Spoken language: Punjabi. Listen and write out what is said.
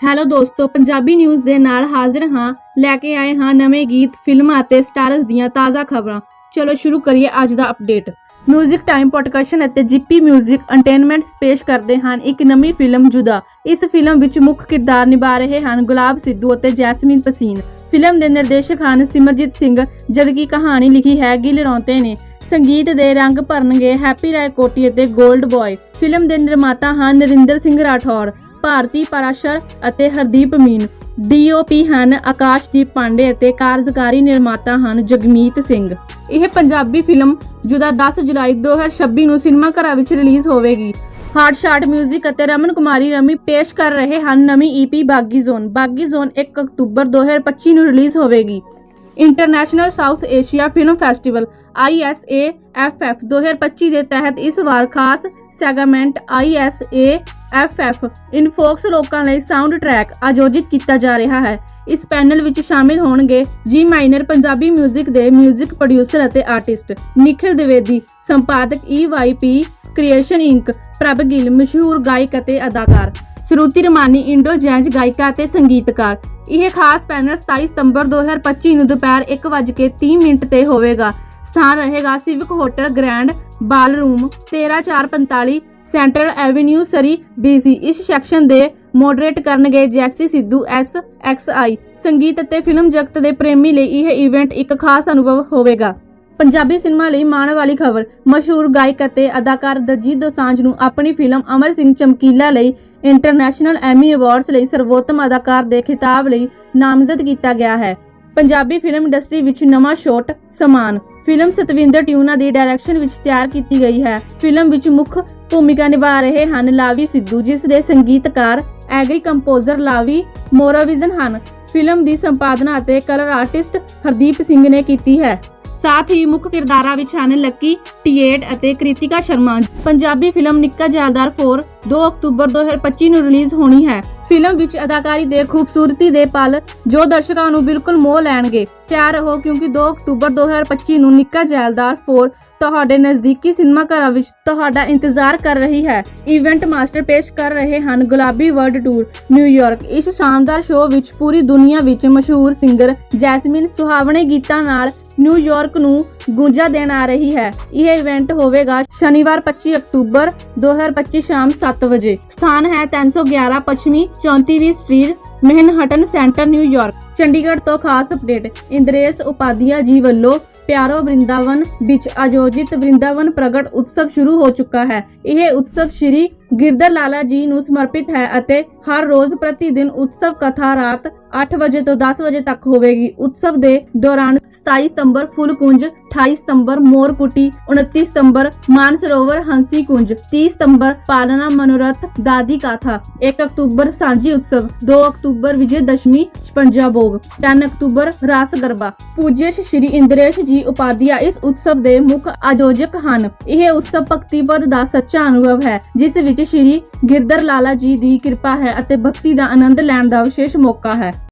ਹੈਲੋ ਦੋਸਤੋ, ਪੰਜਾਬੀ ਨਿਊਜ਼ ਦੇ ਨਾਲ ਹਾਜ਼ਰ ਹਾਂ। ਲੈ ਕੇ ਆਏ ਹਾਂ ਨਵੇਂ ਗੀਤ, ਫਿਲਮਾਂ ਅਤੇ ਸਟਾਰਸ ਦੀਆਂ ਤਾਜ਼ਾ ਖਬਰਾਂ। ਚਲੋ ਸ਼ੁਰੂ ਕਰੀਏ ਅੱਜ ਦਾ ਅਪਡੇਟ ਮਿਊਜ਼ਿਕ ਟਾਈਮ ਪੋਡਕਾਸਟ ਅਤੇ ਜੀਪੀ ਮਿਊਜ਼ਿਕ ਐਂਟਰਟੇਨਮੈਂਟਸ ਪੇਸ਼ ਕਰਦੇ ਹਨ ਇੱਕ ਨਵੀਂ ਫਿਲਮ ਜੁਦਾ। ਇਸ ਫਿਲਮ ਵਿੱਚ ਮੁੱਖ ਕਿਰਦਾਰ ਨਿਭਾ ਰਹੇ ਹਨ ਗੁਲਾਬ ਸਿੱਧੂ ਅਤੇ ਜੈਸਮੀਨ ਪਸੀਨ। ਫਿਲਮ ਦੇ ਨਿਰਦੇਸ਼ਕ ਹਨ ਸਿਮਰਜੀਤ ਸਿੰਘ। ਜਦਕਿ ਕਹਾਣੀ ਲਿਖੀ ਹੈ, ਗਿਲ ਰੌਂਤੇ ਨੇ। ਸੰਗੀਤ ਦੇ ਰੰਗ ਭਰਨਗੇ ਹੈਪੀ ਰਾਏ ਕੋਟੀ ਅਤੇ 골ਡ ਬॉय ਫਿਲਮ ਦੇ ਨਿਰਮਾਤਾ ਹਨ ਨਰਿੰਦਰ ਸਿੰਘ ਰਾਠੌਰ ਭਾਰਤੀ ਪਰਾਸ਼ਰ ਅਤੇ ਹਰਦੀਪ ਮੀਨ, ਡੀਓਪੀ ਹਨ, ਆਕਾਸ਼ਦੀਪ ਪਾਂਡੇ ਅਤੇ ਕਾਰਜਕਾਰੀ ਨਿਰਮਾਤਾ ਹਨ ਜਗਮੀਤ ਸਿੰਘ। ਇਹ ਪੰਜਾਬੀ ਫਿਲਮ ਜੁਦਾ 10 ਜੁਲਾਈ 2026 ਨੂੰ ਸਿਨੇਮਾ ਘਰਾਂ ਵਿੱਚ ਰਿਲੀਜ਼ ਹੋਵੇਗੀ। ਹਾਰਟ ਸ਼ਾਟ 뮤직 ਅਤੇ ਰਮਨ ਕੁਮਾਰੀ ਰਮੀ ਪੇਸ਼ ਕਰ ਰਹੇ ਹਨ ਨਵੀਂ ਈਪੀ ਬਾਗੀ ਜ਼ੋਨ। ਬਾਗੀ ਜ਼ੋਨ 1 ਅਕਤੂਬਰ 2025 ਨੂੰ ਰਿਲੀਜ਼ ਹੋਵੇਗੀ। international south Asia film festival ISAFF 2025 ਦੇ ਤਹਿਤ ਇਸ ਵਾਰ ਖਾਸ ਸੈਗਮੈਂਟ ISAFF ਇਨਫੋਕਸ ਲੋਕਾਂ ਲਈ ਸਾਊਂਡ ਟਰੈਕ ਆਯੋਜਿਤ ਕੀਤਾ ਜਾ ਰਿਹਾ ਹੈ ਇਸ ਪੈਨਲ ਵਿੱਚ ਸ਼ਾਮਿਲ ਹੋਣਗੇ ਜੀ ਮਾਈਨਰ ਪੰਜਾਬੀ 뮤직 ਦੇ 뮤직 ਪ੍ਰੋਡਿਊਸਰ ਅਤੇ ਆਰਟਿਸਟ ਨਿਖਿਲ ਦਿਵੇਦੀ ਸੰਪਾਦਕ EYP creation ink Prabh Gill ਮਸ਼ਹੂਰ ਗਾਇਕ ਅਤੇ ਅਦਾਕਾਰ ਸ਼ਰੂਤੀ ਰਮਾਨੀ, ਇੰਡੋ ਜੈਂਜ ਗਾਇਕਾ ਅਤੇ ਸੰਗੀਤਕਾਰ। ਇਹ ਖਾਸ ਪੈਨਲ 27 ਸਤੰਬਰ 2025 ਨੂੰ ਦੁਪਹਿਰ 1:30 ਮਿੰਟ ਤੇ ਹੋਵੇਗਾ। ਸਥਾਨ ਰਹੇਗਾ civic hotel grand ballroom 13445 central avenue Surrey BC ਇਸ ਸੈਕਸ਼ਨ ਦੇ ਮੋਡਰੇਟ ਕਰਨਗੇ Jassi Sidhu S X I ਸੰਗੀਤ ਅਤੇ ਫਿਲਮ ਜਗਤ ਦੇ ਪ੍ਰੇਮੀ ਲਈ ਇਹ ਇਵੈਂਟ ਇੱਕ ਖਾਸ ਅਨੁਭਵ ਹੋਵੇਗਾ। ਪੰਜਾਬੀ ਸਿਨੇਮਾ ਲਈ ਮਾਣ ਵਾਲੀ ਖਬਰ, ਮਸ਼ਹੂਰ ਗਾਇਕ ਅਤੇ ਅਦਾਕਾਰ ਦਲਜੀਤ ਦੋਸਾਂਝ ਨੂੰ ਆਪਣੀ ਫਿਲਮ ਅਮਰ ਸਿੰਘ ਚਮਕੀਲਾ ਲਈ ਇੰਟਰਨੈਸ਼ਨਲ ਐਮੀ ਅਵਾਰਡਸ ਲਈ ਸਰਵੋਤਮ ਅਦਾਕਾਰ ਦੇ ਖਿਤਾਬ ਲਈ ਨਾਮਜ਼ਦ ਕੀਤਾ ਗਿਆ ਹੈ। ਪੰਜਾਬੀ ਫਿਲਮ ਇੰਡਸਟਰੀ ਵਿੱਚ ਨਵਾਂ ਸ਼ੋਟ, ਸਮਾਨ, ਫਿਲਮ ਸਤਵਿੰਦਰ ਟਿਊਨਾ ਦੀ ਡਾਇਰੈਕਸ਼ਨ ਵਿੱਚ ਤਿਆਰ ਕੀਤੀ ਗਈ ਹੈ। ਫਿਲਮ ਵਿੱਚ ਮੁੱਖ ਭੂਮਿਕਾ ਨਿਭਾ ਰਹੇ ਹਨ ਲਾਵੀ ਸਿੱਧੂ, ਜਿਸ ਦੇ ਸੰਗੀਤਕਾਰ, ਐਗਰੀ ਕੰਪੋਜ਼ਰ ਲਾਵੀ ਮੋਰਾਵਿਜ਼ਨ ਹਨ। ਫਿਲਮ ਦੀ ਸੰਪਾਦਨਾ ਅਤੇ ਕਲਰ ਆਰਟਿਸਟ ਹਰਦੀਪ ਸਿੰਘ ਨੇ ਕੀਤੀ ਹੈ। ਸਾਥ ਹੀ ਮੁੱਖ ਕਿਰਦਾਰਾਂ ਵਿੱਚ ਹਨ ਲੱਕੀ, ਟੀਏਟ ਅਤੇ ਕ੍ਰਿਤਿਕਾ ਸ਼ਰਮਾ। ਪੰਜਾਬੀ ਫਿਲਮ ਨਿੱਕਾ ਜੈਲਦਾਰ 4 2 ਅਕਤੂਬਰ 2025 ਨੂੰ ਰਿਲੀਜ਼ ਹੋਣੀ ਹੈ। ਫਿਲਮ ਵਿੱਚ ਅਦਾਕਾਰੀ ਦੇ ਖੂਬਸੂਰਤੀ ਦੇ ਪਲ ਜੋ ਦਰਸ਼ਕਾਂ ਨੂੰ ਬਿਲਕੁਲ ਮੋਹ ਲੈਣਗੇ, ਤਿਆਰ ਰਹੋ ਕਿਉਂਕਿ 2 ਅਕਤੂਬਰ 2025 ਨੂੰ ਨਿੱਕਾ ਜੈਲਦਾਰ 4 ਤੁਹਾਡੇ ਨਜ਼ਦੀਕੀ ਸਿਨੇਮਾ ਘਰਾਂ ਵਿੱਚ ਤੁਹਾਡਾ ਇੰਤਜ਼ਾਰ ਕਰ ਰਹੀ ਹੈ। ਇਵੈਂਟ ਮਾਸਟਰ ਪੇਸ਼ ਕਰ ਰਹੇ ਹਨ ਗੁਲਾਬੀ ਵਰਲਡ ਟੂਰ ਨਿਊਯਾਰਕ ਇਸ ਸ਼ਾਨਦਾਰ ਸ਼ੋਅ ਵਿੱਚ ਪੂਰੀ ਦੁਨੀਆ ਵਿੱਚ ਮਸ਼ਹੂਰ ਸਿੰਗਰ ਜੈਸਮਿਨ ਸੁਹਾਵਣੇ ਗੀਤਾਂ ਨਾਲ ਨਿਊਯਾਰਕ ਨੂੰ ਗੂੰਜਾ ਦੇਣ ਆ ਰਹੀ ਹੈ। ਇਹ ਇਵੈਂਟ ਹੋਵੇਗਾ ਸ਼ਨੀਵਾਰ 25 ਅਕਤੂਬਰ 2025 ਸ਼ਾਮ 7 ਵਜੇ। ਸਥਾਨ ਹੈ 311 ਪੱਛਮੀ 34ਵੀਂ street Manhattan centre New York Chandigarh ਤੋਂ ਖਾਸ ਅਪਡੇਟ, ਇੰਦਰੇਸ਼ ਉਪਾਧਿਆ ਜੀ ਵੱਲੋਂ ਪਿਆਰੋ ਬ੍ਰਿੰਦਾਵਨ ਵਿੱਚ ਆਯੋਜਿਤ ਬ੍ਰਿੰਦਾਵਨ ਪ੍ਰਗਟ ਉਤਸਵ ਸ਼ੁਰੂ ਹੋ ਚੁੱਕਾ ਹੈ। ਇਹ ਉਤਸਵ ਸ਼੍ਰੀ ਗਿਰਧਰ ਲਾਲਾ ਜੀ ਨੂੰ ਸਮਰਪਿਤ ਹੈ ਅਤੇ ਹਰ ਰੋਜ਼ ਪ੍ਰਤੀ ਦਿਨ ਉਤਸਵ ਕਥਾ ਰਾਤ 8 ਵਜੇ ਤੋਂ 10 ਵਜੇ ਤੱਕ ਹੋਵੇਗੀ ਉਤਸਵ ਦੇ ਦੌਰਾਨ 27 ਸਤੰਬਰ ਫੁੱਲ ਕੁੰਜ 28 ਸਤੰਬਰ ਮੋਰ ਕੁਟੀ 29 ਸਤੰਬਰ ਮਾਨਸਰੋਵਰ ਹੰਸੀ ਕੁੰਜ 30 ਸਤੰਬਰ ਪਾਲਣਾ ਮਨੋਰਥ, ਦਾਦੀ ਕਾਥਾ 1 ਅਕਤੂਬਰ ਸਾਂਝੀ ਉਤਸਵ 2 ਅਕਤੂਬਰ ਵਿਜੇ ਦਸ਼ਮੀ 56 ਭੋਗ 3 ਅਕਤੂਬਰ ਰਾਸ ਗਰਬਾ। ਪੂਜਯ ਸ਼੍ਰੀ ਇੰਦਰੇਸ਼ ਜੀ ਉਪਾਧਿਆ ਇਸ ਉਤਸਵ ਦੇ ਮੁੱਖ ਆਯੋਜਕ ਹਨ। ਇਹ ਉਤਸਵ ਭਗਤੀ ਪਦ ਦਾ ਸੱਚਾ ਅਨੁਭਵ ਹੈ, ਜਿਸ ਵਿੱਚ ਸ਼੍ਰੀ ਗਿਰਧਰ ਲਾਲਾ ਜੀ ਦੀ ਕਿਰਪਾ ਹੈ ਅਤੇ ਭਗਤੀ ਦਾ ਆਨੰਦ ਲੈਣ ਦਾ ਵਿਸ਼ੇਸ਼ ਮੌਕਾ ਹੈ।